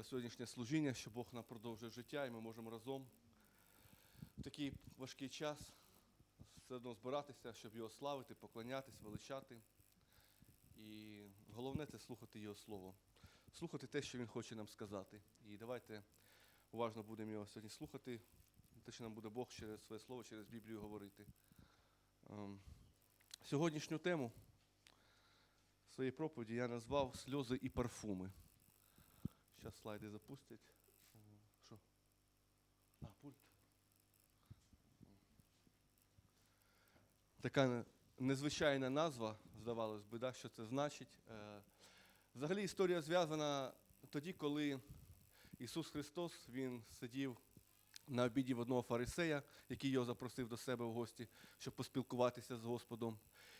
за сьогоднішнє служіння, що Бог нам продовжує життя, і ми можемо разом в такий важкий час все одно збиратися, щоб його славити, поклонятись, величати. І головне це слухати Його Слово, слухати те, що Він хоче нам сказати. І давайте уважно будемо його сьогодні слухати, те, що нам буде Бог через своє слово, через Біблію говорити. Ем, Сьогоднішню тему своєї проповіді я назвав сльози і парфуми. Зараз слайди запустять. Що? А, пульт. Така незвичайна назва, здавалось би, да, що це значить. Е, Взагалі історія зв'язана тоді, коли Ісус Христос Він сидів на обіді в одного фарисея, який його запросив до себе в гості, щоб поспілкуватися з Господом.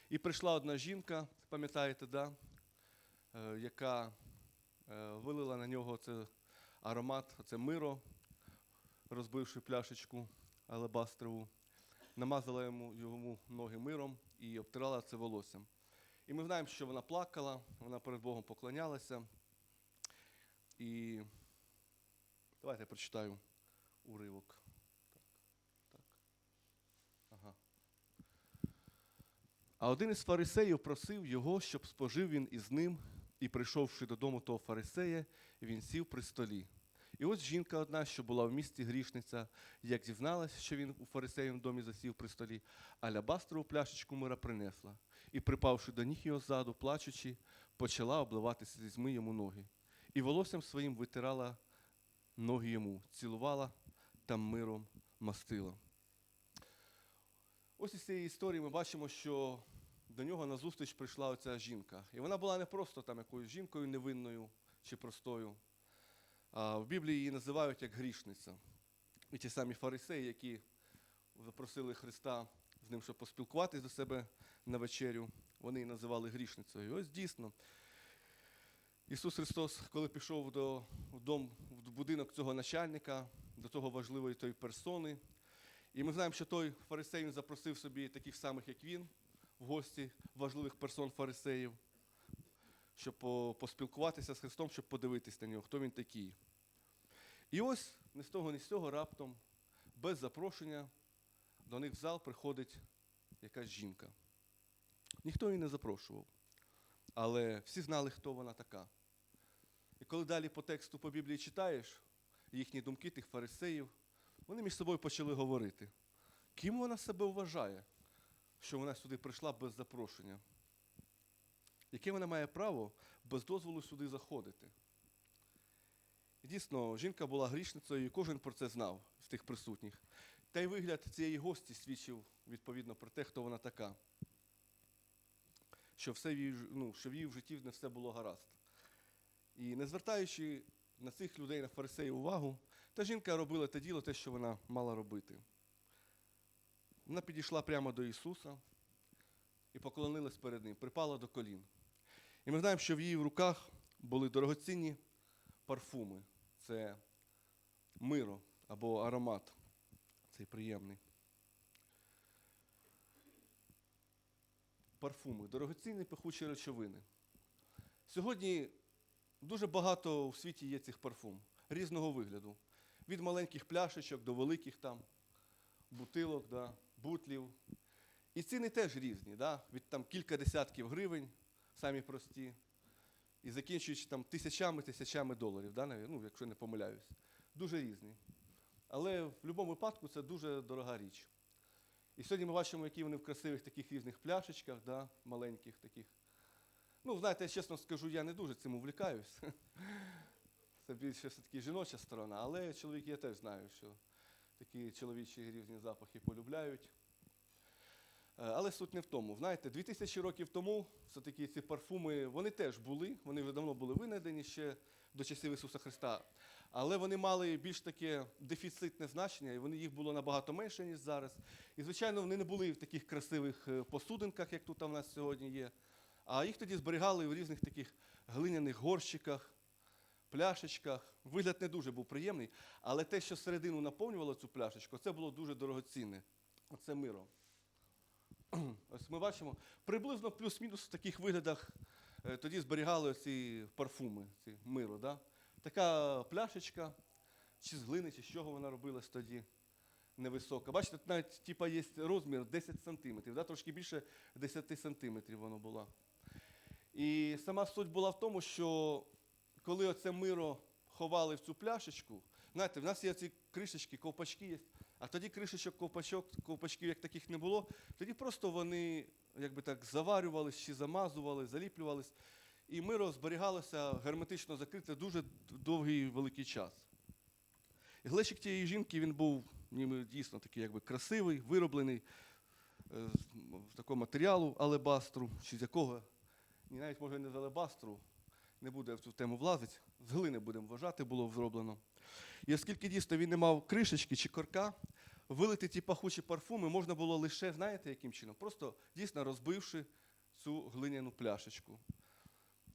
І прийшла одна жінка, пам'ятаєте, да, е, яка вилила на нього це аромат, це миро, розбивши пляшечку алебастрову, намазала йому, йому ноги миром і обтирала це волоссям. І ми знаємо, що вона плакала, вона перед Богом поклонялася. І давайте я прочитаю уривок. Так, так. Ага. А один із фарисеїв просив його, щоб спожив він із ним, і прийшовши додому того фарисея, він сів при столі. І ось жінка одна, що була в місті грішниця, як дізналась, що він у фарисеєвому домі засів при столі, алябастрову пляшечку мира принесла, і, припавши до ніг його ззаду, плачучи, почала обливатися слізьми йому ноги. І волоссям своїм витирала ноги йому, цілувала та миром мастила. Ось із цієї історії ми бачимо, що до нього на зустріч прийшла оця жінка. І вона була не просто там якоюсь жінкою невинною чи простою. А в Біблії її називають як грішниця. І ті самі фарисеї, які запросили Христа з ним, щоб поспілкуватись до себе на вечерю, вони її називали грішницею. І ось дійсно, Ісус Христос, коли пішов до, дом, в будинок цього начальника, до того важливої тої персони, і ми знаємо, що той фарисей він запросив собі таких самих, як він, в гості важливих персон фарисеїв, щоб по- поспілкуватися з Христом, щоб подивитись на нього, хто він такий. І ось ні з того, ні з цього раптом, без запрошення, до них в зал приходить якась жінка. Ніхто її не запрошував, але всі знали, хто вона така. І коли далі по тексту по Біблії читаєш їхні думки тих фарисеїв, вони між собою почали говорити, ким вона себе вважає, що вона сюди прийшла без запрошення. Яке вона має право без дозволу сюди заходити? І дійсно, жінка була грішницею, і кожен про це знав з тих присутніх. Та й вигляд цієї гості свідчив відповідно про те, хто вона така. Що, все в її, ну, що в її в житті не все було гаразд. І не звертаючи на цих людей, на фарисеїв увагу, та жінка робила те діло, те, що вона мала робити. Вона підійшла прямо до Ісуса і поклонилась перед Ним, припала до колін. І ми знаємо, що в її руках були дорогоцінні парфуми. Це миро або аромат. Цей приємний. Парфуми, дорогоцінні пахучі речовини. Сьогодні дуже багато у світі є цих парфум різного вигляду. Від маленьких пляшечок до великих там бутилок, да, бутлів. І ціни теж різні, да? від там кілька десятків гривень, самі прості, і закінчуючи там тисячами тисячами доларів, да, ну, якщо не помиляюсь. Дуже різні. Але в будь-якому випадку це дуже дорога річ. І сьогодні ми бачимо, які вони в красивих таких різних пляшечках, да, маленьких таких. Ну, знаєте, я чесно скажу, я не дуже цим увлікаюсь. Це більше все-таки жіноча сторона, але чоловіки я теж знаю, що такі чоловічі різні запахи полюбляють. Е, Але суть не в тому. Знаєте, 2000 років тому все-таки ці парфуми, вони теж були, вони вже давно були винайдені ще до часів Ісуса Христа. Але вони мали більш таке дефіцитне значення, і вони їх було набагато менше, ніж зараз. І, звичайно, вони не були в таких красивих е, посудинках, як тут у нас сьогодні є. А їх тоді зберігали в різних таких глиняних горщиках, пляшечках. Вигляд не дуже був приємний, але те, що середину наповнювало цю пляшечку, це було дуже дорогоцінне. Оце миро. Ось ми бачимо, приблизно плюс-мінус в таких виглядах е, тоді зберігали ці парфуми, ці миро. Да? така пляшечка, чи з глини, чи з чого вона робилась тоді. Невисока. Бачите, тут навіть типа, є розмір 10 сантиметрів, да? трошки більше 10 сантиметрів воно було. І сама суть була в тому, що коли оце миро ховали в цю пляшечку, знаєте, в нас є ці кришечки, ковпачки є, а тоді кришечок, ковпачок, ковпачків як таких не було, тоді просто вони якби так заварювались чи замазували, заліплювались, і миро зберігалося герметично закрите дуже довгий великий час. І глечик тієї жінки він був ніби дійсно такий якби красивий, вироблений е, з такого матеріалу алебастру, чи з якого, навіть може не з алебастру, не буде в цю тему влазити, з глини будемо вважати, було зроблено. І оскільки дійсно він не мав кришечки чи корка, вилити ті пахучі парфуми можна було лише, знаєте, яким чином? Просто дійсно розбивши цю глиняну пляшечку.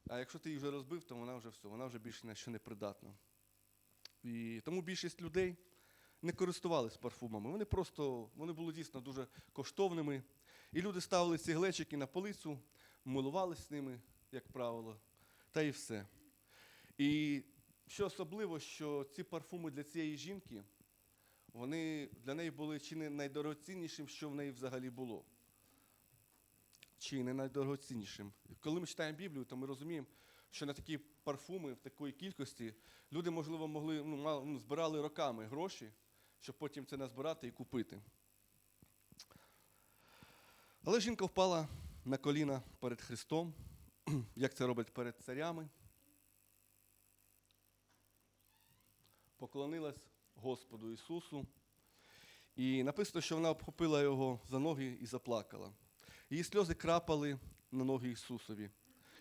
А якщо ти її вже розбив, то вона вже все, вона вже більше на що не придатна. І тому більшість людей не користувалися парфумами. Вони просто вони були дійсно дуже коштовними. І люди ставили ці глечики на полицю, милувались ними, як правило, та і все. І що особливо, що ці парфуми для цієї жінки, вони для неї були чи не найдорогоціннішим, що в неї взагалі було. Чи не найдорогоціннішим. Коли ми читаємо Біблію, то ми розуміємо, що на такі парфуми в такої кількості люди, можливо, могли ну, ну, збирали роками гроші, щоб потім це назбирати і купити. Але жінка впала на коліна перед Христом, як це робить перед царями. Поклонилась Господу Ісусу. І написано, що вона обхопила його за ноги і заплакала. Її сльози крапали на ноги Ісусові.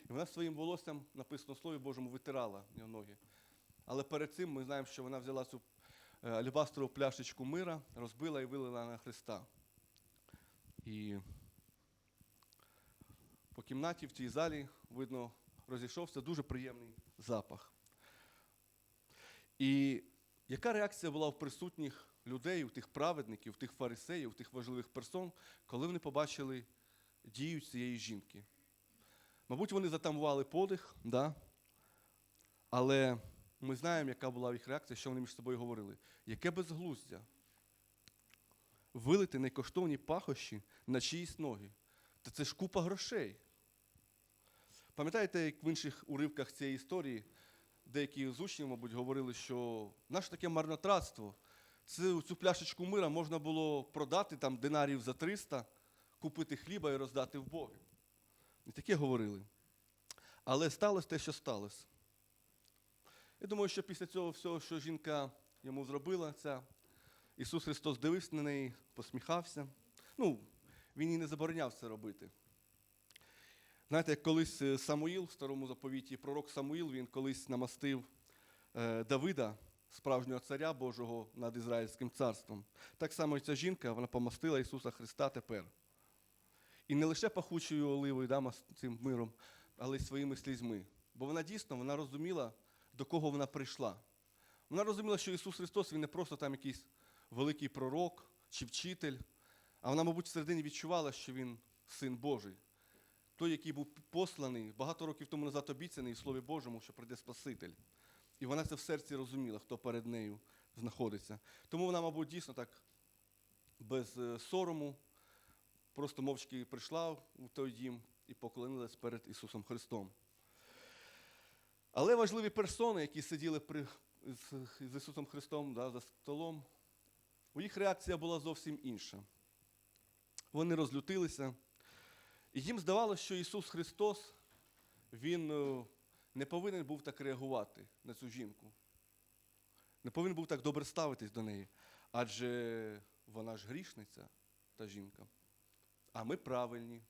І вона своїм волоссям, написано в Слові Божому, витирала його ноги. Але перед цим ми знаємо, що вона взяла цю е, пляшечку мира, розбила і вилила на Христа. І по кімнаті в цій залі, видно, розійшовся дуже приємний запах. І яка реакція була в присутніх людей, у тих праведників, у тих фарисеїв, у тих важливих персон, коли вони побачили дію цієї жінки? Мабуть, вони затамували подих, да? але ми знаємо, яка була їх реакція, що вони між собою говорили. Яке безглуздя? Вилити найкоштовні пахощі на чиїсь ноги. Та це ж купа грошей. Пам'ятаєте, як в інших уривках цієї історії деякі з учнів, мабуть, говорили, що наше таке марнотратство. Цю, цю пляшечку мира можна було продати там динарів за 300, купити хліба і роздати в Боги. І таке говорили. Але сталося те, що сталося. Я думаю, що після цього всього, що жінка йому зробила, ця, Ісус Христос дивився на неї, посміхався. Ну, він їй не забороняв це робити. Знаєте, як колись е, Самуїл в старому заповіті, пророк Самуїл, він колись намастив е, Давида, справжнього царя Божого над Ізраїльським царством. Так само і ця жінка, вона помастила Ісуса Христа тепер. І не лише пахучою оливою, да, цим миром, але й своїми слізьми. Бо вона дійсно вона розуміла, до кого вона прийшла. Вона розуміла, що Ісус Христос Він не просто там якийсь великий пророк чи вчитель, а вона, мабуть, всередині відчувала, що Він син Божий. Той, який був посланий багато років тому назад обіцяний в Слові Божому, що прийде Спаситель. І вона це в серці розуміла, хто перед нею знаходиться. Тому вона, мабуть, дійсно так без е, сорому, просто мовчки прийшла в той дім і поклонилась перед Ісусом Христом. Але важливі персони, які сиділи при, з, з Ісусом Христом да, за столом, у їх реакція була зовсім інша. Вони розлютилися, і їм здавалося, що Ісус Христос, Він е, не повинен був так реагувати на цю жінку. Не повинен був так добре ставитись до неї. Адже вона ж грішниця, та жінка. А ми правильні.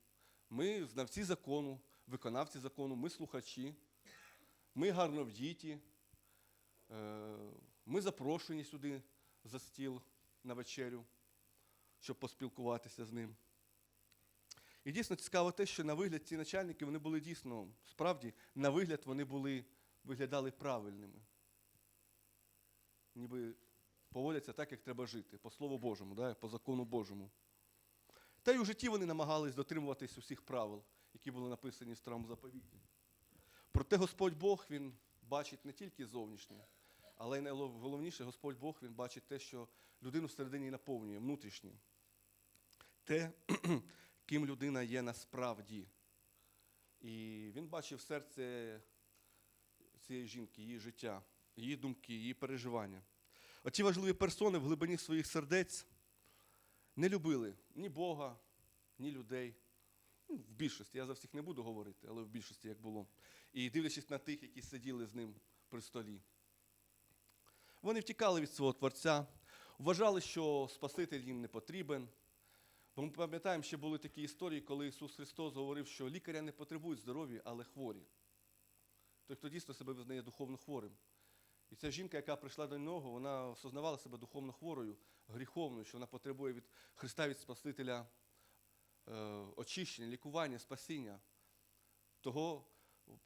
Ми знавці закону, виконавці закону, ми слухачі, ми гарно вдіті, е, ми запрошені сюди за стіл на вечерю, щоб поспілкуватися з ним. І дійсно цікаво те, що на вигляд ці начальники вони були дійсно, справді, на вигляд вони були, виглядали правильними. Ніби поводяться так, як треба жити, по Слову Божому, да, по закону Божому. Та й у житті вони намагались дотримуватись усіх правил, які були написані в старому заповіті. Проте Господь Бог, Він бачить не тільки зовнішнє, але й найголовніше, Господь Бог він бачить те, що людину всередині наповнює, внутрішнє. Те, ким людина є насправді. І він бачив серце цієї жінки, її життя, її думки, її переживання. Оті важливі персони в глибині своїх сердець не любили ні Бога, ні людей. Ну, в більшості, я за всіх не буду говорити, але в більшості як було. І дивлячись на тих, які сиділи з ним при столі. Вони втікали від свого Творця, вважали, що Спаситель їм не потрібен. Бо ми пам'ятаємо, ще були такі історії, коли Ісус Христос говорив, що лікаря не потребують здоров'я, але хворі. Той, хто дійсно себе визнає духовно хворим. І ця жінка, яка прийшла до нього, вона осознавала себе духовно хворою, гріховною, що вона потребує від Христа від Спасителя е, очищення, лікування, спасіння. Того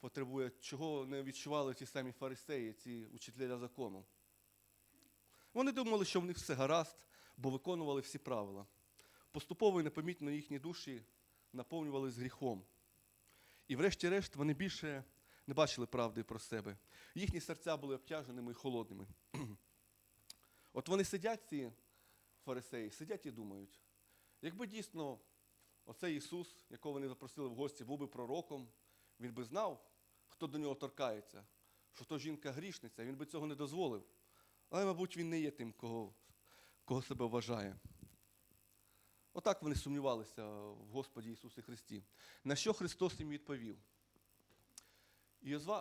потребує, чого не відчували ті самі фарисеї, ці учителя закону. Вони думали, що в них все гаразд, бо виконували всі правила. Поступово і непомітно їхні душі наповнювались гріхом. І врешті-решт вони більше не бачили правди про себе. Їхні серця були обтяженими і холодними. От вони сидять, ці фарисеї, сидять і думають, якби дійсно оцей Ісус, якого вони запросили в гості, був би пророком, він би знав, хто до нього торкається, що то жінка грішниця, він би цього не дозволив. Але, мабуть, він не є тим, кого, кого себе вважає. Отак вони сумнівалися в Господі Ісусі Христі. На що Христос їм відповів?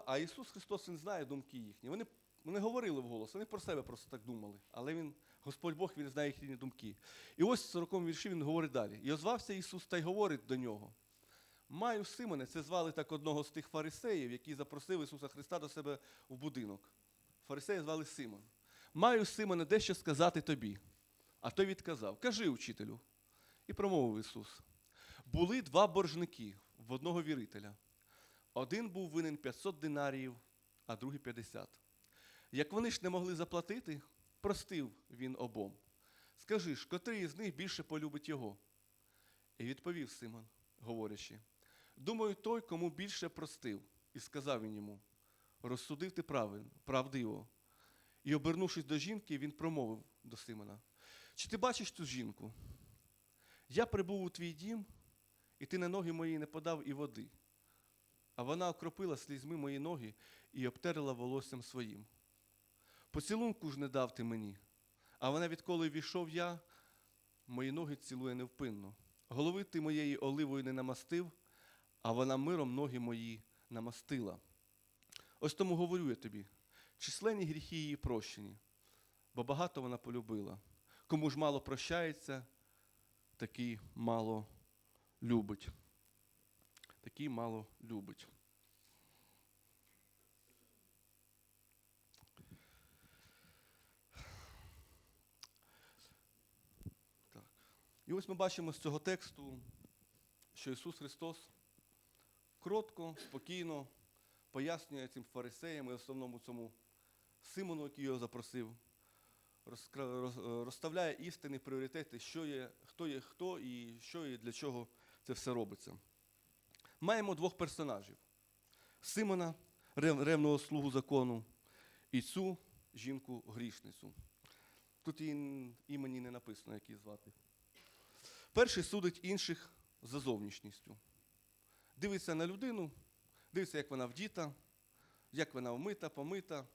А Ісус Христос Він знає думки їхні. Вони, вони говорили вголос, вони про себе просто так думали. Але він, Господь Бог, Він знає їхні думки. І ось в 40 вірші він говорить далі. І озвався Ісус та й говорить до нього. Маю Симоне, це звали так одного з тих фарисеїв, який запросив Ісуса Христа до себе в будинок. Фарисея звали Симон. Маю, Симоне, дещо сказати тобі. А той відказав: Кажи, учителю. І промовив Ісус. Були два боржники в одного вірителя. Один був винен 500 динаріїв, а другий 50. Як вони ж не могли заплатити, простив він обом. Скажи ж, котрий із них більше полюбить його? І відповів Симон, говорячи, думаю, той, кому більше простив, і сказав він йому, розсудив ти правдиво. І, обернувшись до жінки, він промовив до Симона: Чи ти бачиш цю жінку? Я прибув у твій дім, і ти на ноги мої не подав і води. А вона окропила слізьми мої ноги і обтерла волоссям своїм. Поцілунку ж не дав ти мені, а вона, відколи війшов я, мої ноги цілує невпинно. Голови ти моєї оливою не намастив, а вона миром ноги мої намастила. Ось тому говорю я тобі, численні гріхи її прощені, бо багато вона полюбила. Кому ж мало прощається, такий мало любить. Такий мало любить. І ось ми бачимо з цього тексту, що Ісус Христос кротко, спокійно пояснює цим фарисеям і основному цьому Симону, який його запросив, розставляє істини, пріоритети, що є, хто є хто і що і для чого це все робиться. Маємо двох персонажів: Симона, рев- ревного слугу закону, і цю жінку-грішницю. Тут її імені не написано, як її звати. Перший судить інших за зовнішністю. Дивиться на людину, дивиться, як вона вдіта, як вона вмита, помита,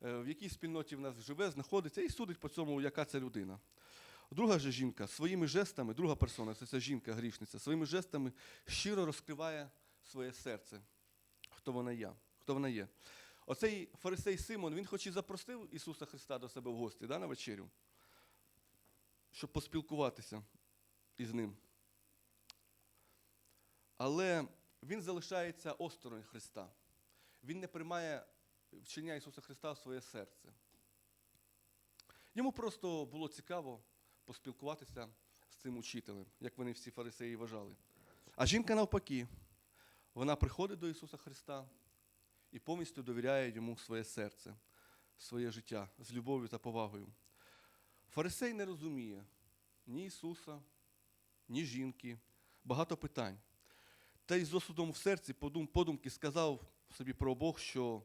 в якій спільноті в нас живе, знаходиться, і судить по цьому, яка це людина. Друга же жінка своїми жестами, друга персона, це ця жінка грішниця, своїми жестами щиро розкриває своє серце, хто вона є. Хто вона є. Оцей фарисей Симон, він хоч і запросив Ісуса Христа до себе в гості да, на вечерю, щоб поспілкуватися із ним. Але він залишається осторонь Христа. Він не приймає вчення Ісуса Христа в своє серце. Йому просто було цікаво поспілкуватися з цим учителем, як вони всі фарисеї вважали. А жінка навпаки, вона приходить до Ісуса Христа і повністю довіряє йому своє серце, своє життя з любов'ю та повагою. Фарисей не розуміє ні Ісуса, ні жінки, багато питань. Та й з осудом в серці подумки сказав собі про Бог, що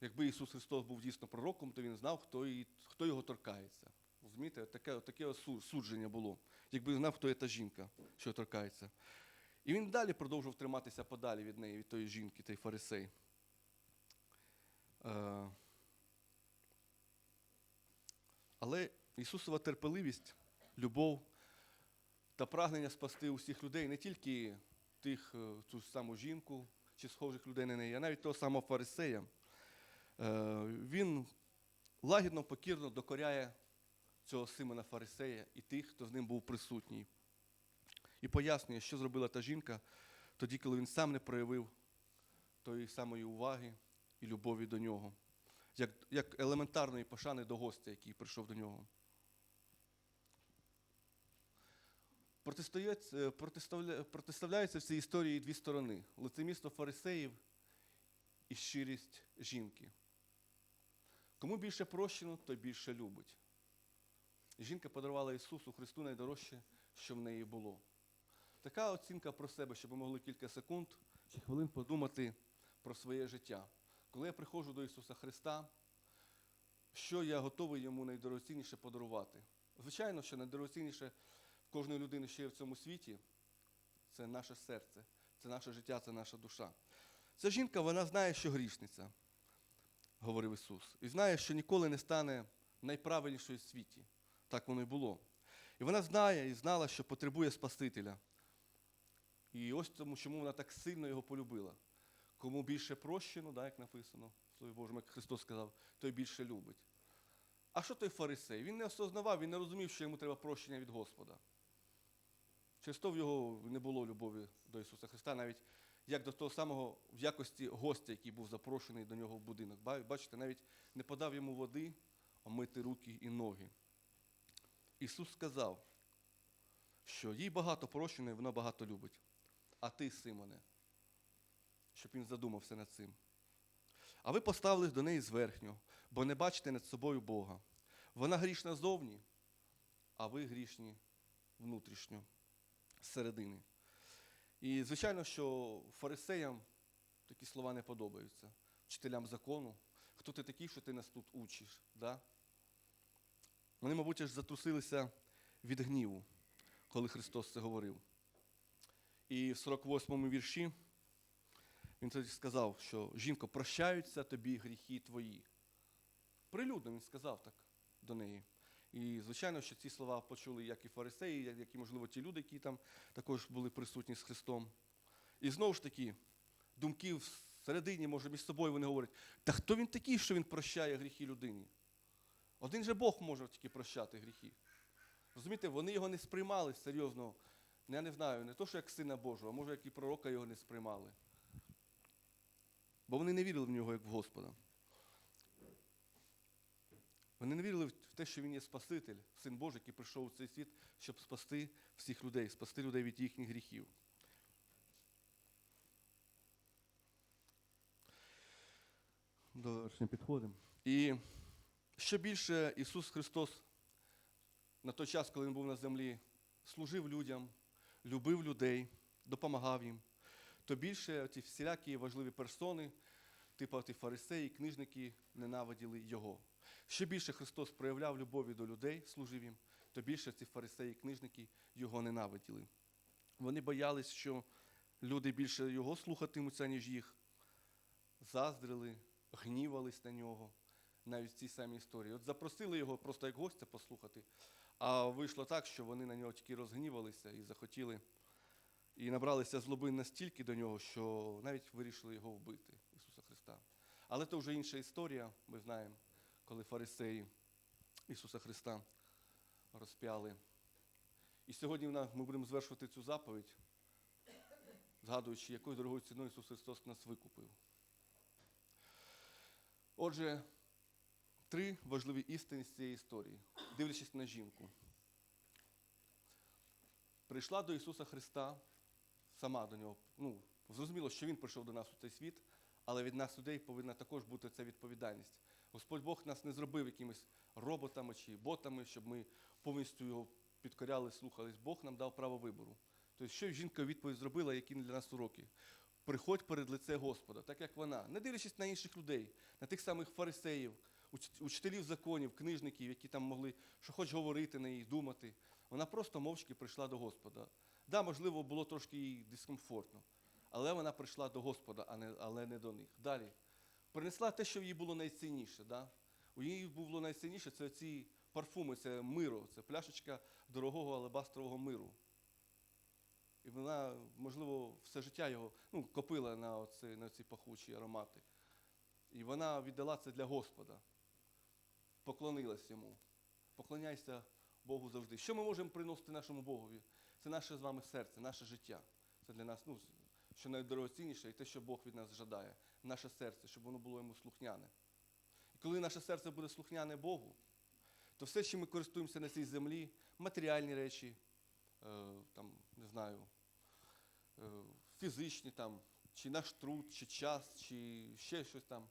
якби Ісус Христос був дійсно пророком, то він знав, хто, її, хто його торкається. Розумієте, таке, таке судження було. Якби знав, хто є та жінка, що торкається. І він далі продовжував триматися подалі від неї, від тої жінки, той фарисей. Е, Але Ісусова терпеливість, любов та прагнення спасти усіх людей, не тільки тих, е, ту саму жінку чи схожих людей на неї, а навіть того самого фарисея, він лагідно, покірно докоряє цього Симона Фарисея і тих, хто з ним був присутній. І пояснює, що зробила та жінка тоді, коли він сам не проявив тої самої уваги і любові до нього, як, як елементарної пошани до гостя, який прийшов до нього. Е, Протиставляються в цій історії дві сторони: лицемірство фарисеїв і щирість жінки. Кому більше прощено, той більше любить. Жінка подарувала Ісусу Христу найдорожче, що в неї було. Така оцінка про себе, щоб ми могли кілька секунд чи хвилин подумати про своє життя. Коли я приходжу до Ісуса Христа, що я готовий йому найдорогоцінніше подарувати? Звичайно, що найдорогоцінніше в кожної людини, що є в цьому світі, це наше серце, це наше життя, це наша душа. Ця жінка, вона знає, що грішниця, говорив Ісус, і знає, що ніколи не стане найправильнішою в світі. Так воно і було. І вона знає і знала, що потребує Спасителя. І ось тому, чому вона так сильно його полюбила. Кому більше прощено, да, як написано в Слові Божому, як Христос сказав, той більше любить. А що той фарисей? Він не осознавав, він не розумів, що йому треба прощення від Господа. Через то в його не було любові до Ісуса Христа, навіть як до того самого в якості гостя, який був запрошений до нього в будинок. Бачите, навіть не подав йому води, омити руки і ноги. Ісус сказав, що їй багато прощено, і вона багато любить. А ти, Симоне, щоб він задумався над цим. А ви поставились до неї зверхньо, бо не бачите над собою Бога. Вона грішна зовні, а ви грішні внутрішньо, зсередини. І, звичайно, що фарисеям такі слова не подобаються, вчителям закону. Хто ти такий, що ти нас тут учиш? Да? Вони, мабуть, аж затрусилися від гніву, коли Христос це говорив. І в 48-му вірші він тоді сказав, що жінко, прощаються тобі гріхи твої. Прилюдно він сказав так до неї. І, звичайно, що ці слова почули як і фарисеї, як- і, можливо, ті люди, які там також були присутні з Христом. І знову ж таки, думки всередині, може, між собою вони говорять, та хто він такий, що він прощає гріхи людині? Один же Бог може тільки прощати гріхи. Розумієте, вони його не сприймали серйозно. Ну, Я не знаю, не то, що як сина Божого, а може, як і пророка його не сприймали. Бо вони не вірили в нього як в Господа. Вони не вірили в те, що він є Спаситель, син Божий, який прийшов у цей світ, щоб спасти всіх людей, спасти людей від їхніх гріхів. До підходимо. І ще більше Ісус Христос на той час, коли Він був на землі, служив людям, любив людей, допомагав їм, то більше ці всілякі важливі персони, типу ті фарисеї, книжники, ненавиділи Його. Ще більше Христос проявляв любові до людей, служив їм, то більше ці фарисеї, книжники його ненавиділи. Вони боялись, що люди більше його слухатимуться, ніж їх. Заздрили, гнівались на нього, навіть в цій самій історії. От запросили його просто як гостя послухати, а вийшло так, що вони на нього тільки розгнівалися і захотіли, і набралися злоби настільки до нього, що навіть вирішили його вбити, Ісуса Христа. Але це вже інша історія, ми знаємо, коли фарисеї Ісуса Христа розп'яли. І сьогодні ми будемо звершувати цю заповідь, згадуючи, якою дорогою ціною Ісус Христос нас викупив. Отже, три важливі істини з цієї історії, дивлячись на жінку. Прийшла до Ісуса Христа сама до нього. Ну, зрозуміло, що Він прийшов до нас у цей світ, але від нас, людей, повинна також бути ця відповідальність. Господь Бог нас не зробив якимись роботами чи ботами, щоб ми повністю його підкоряли, слухались. Бог нам дав право вибору. Тобто, що жінка відповідь зробила, які для нас уроки? приходь перед лице Господа, так як вона, не дивлячись на інших людей, на тих самих фарисеїв, учителів законів, книжників, які там могли що хоч говорити на її, думати. Вона просто мовчки прийшла до Господа. Да, можливо, було трошки їй дискомфортно, але вона прийшла до Господа, а не, але не до них. Далі. Принесла те, що їй було найцінніше. Да? У її було найцінніше це ці парфуми, це миро, це пляшечка дорогого алебастрового миру. І вона, можливо, все життя його ну, копила на, оці, на ці пахучі аромати. І вона віддала це для Господа. Поклонилась йому. Поклоняйся Богу завжди. Що ми можемо приносити нашому Богові? Це наше з вами серце, наше життя. Це для нас, ну, що найдорогоцінніше, і те, що Бог від нас жадає. Наше серце, щоб воно було йому слухняне. І коли наше серце буде слухняне Богу, то все, чим ми користуємося на цій землі, матеріальні речі, е, там, не знаю, е, фізичні, там, чи наш труд, чи час, чи ще щось там,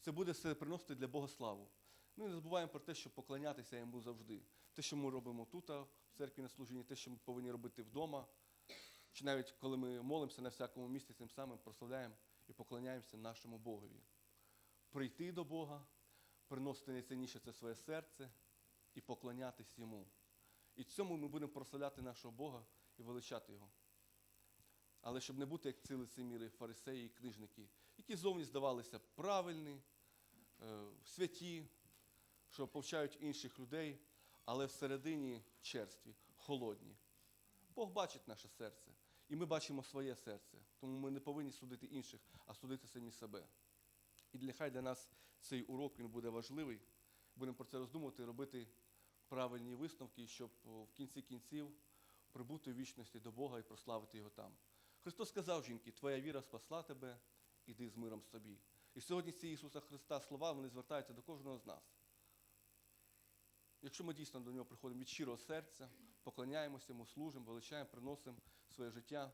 це буде все приносити для Бога славу. Ми не забуваємо про те, щоб поклонятися йому завжди. Те, що ми робимо тут, в церкві на служінні, те, що ми повинні робити вдома, чи навіть коли ми молимося на всякому місці, тим самим прославляємо і поклоняємося нашому Богові. Прийти до Бога, приносити найцінніше це своє серце і поклонятись йому. І цьому ми будемо прославляти нашого Бога і величати Його. Але щоб не бути як ці лицеміри, фарисеї і книжники, які зовні здавалися правильні, е, святі, що повчають інших людей, але всередині черстві, холодні. Бог бачить наше серце, і ми бачимо своє серце. Тому ми не повинні судити інших, а судити самі себе. І нехай для нас цей урок він буде важливий. Будемо про це роздумувати, робити правильні висновки, щоб в кінці кінців прибути в вічності до Бога і прославити його там. Христос сказав жінки, твоя віра спасла тебе, іди з миром собі. І сьогодні ці Ісуса Христа слова вони звертаються до кожного з нас. Якщо ми дійсно до нього приходимо від щирого серця, поклоняємося йому, служимо, величаємо, приносимо своє життя.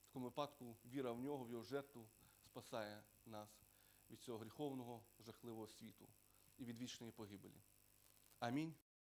В такому випадку віра в нього, в його жертву спасає нас від цього гріховного, жахливого світу і від вічної погибелі. Амінь.